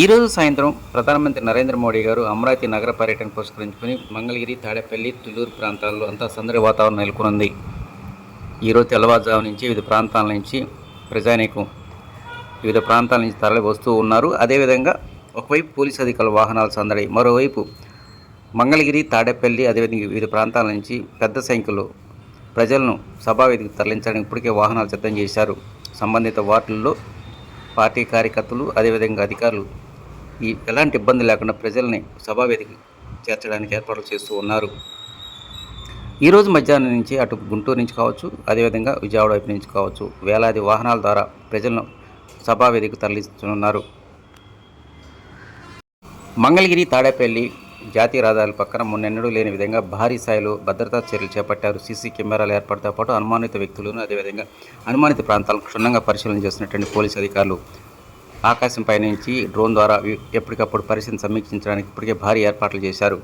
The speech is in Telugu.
ఈరోజు సాయంత్రం ప్రధానమంత్రి నరేంద్ర మోడీ గారు అమరావతి నగర పర్యటన పురస్కరించుకుని మంగళగిరి తాడేపల్లి తుళ్ళూరు ప్రాంతాల్లో అంతా సందడి వాతావరణం నెలకొనుంది. ఈరోజు తెల్లవారుజాము నుంచి వివిధ ప్రాంతాల నుంచి ప్రజానీకం వివిధ ప్రాంతాల నుంచి తరలి వస్తూ ఉన్నారు. అదేవిధంగా ఒకవైపు పోలీసు అధికారుల వాహనాల సందడి మరోవైపు మంగళగిరి తాడేపల్లి అదేవిధంగా వివిధ ప్రాంతాల నుంచి పెద్ద సంఖ్యలో ప్రజలను సభావేదికి తరలించడానికి ఇప్పటికే వాహనాలు సిద్ధం చేశారు. సంబంధిత వార్డుల్లో పార్టీ కార్యకర్తలు అదేవిధంగా అధికారులు ఈ ఎలాంటి ఇబ్బంది లేకుండా ప్రజల్ని సభావేదికి చేర్చడానికి ఏర్పాట్లు చేస్తూ ఉన్నారు. ఈరోజు మధ్యాహ్నం నుంచి అటు గుంటూరు నుంచి కావచ్చు అదేవిధంగా విజయవాడ వైపు నుంచి కావచ్చు వేలాది వాహనాల ద్వారా ప్రజలను సభావేదికి తరలిస్తున్నారు మంగళగిరి తాడేపల్లి జాతీయ రహదారుల పక్కన మొన్నెన్నడూ లేని విధంగా భారీ స్థాయిలో భద్రతా చర్యలు చేపట్టారు. సీసీ కెమెరాల ఏర్పాటుతో పాటు అనుమానిత వ్యక్తులను అదేవిధంగా అనుమానిత ప్రాంతాలను క్షుణ్ణంగా పరిశీలన చేస్తున్నటువంటి పోలీసు అధికారులు ఆకాశం పైనుంచి డ్రోన్ ద్వారా ఎప్పటికప్పుడు పరిస్థితిని సమీక్షించడానికి ఇప్పటికే భారీ ఏర్పాట్లు చేశారు.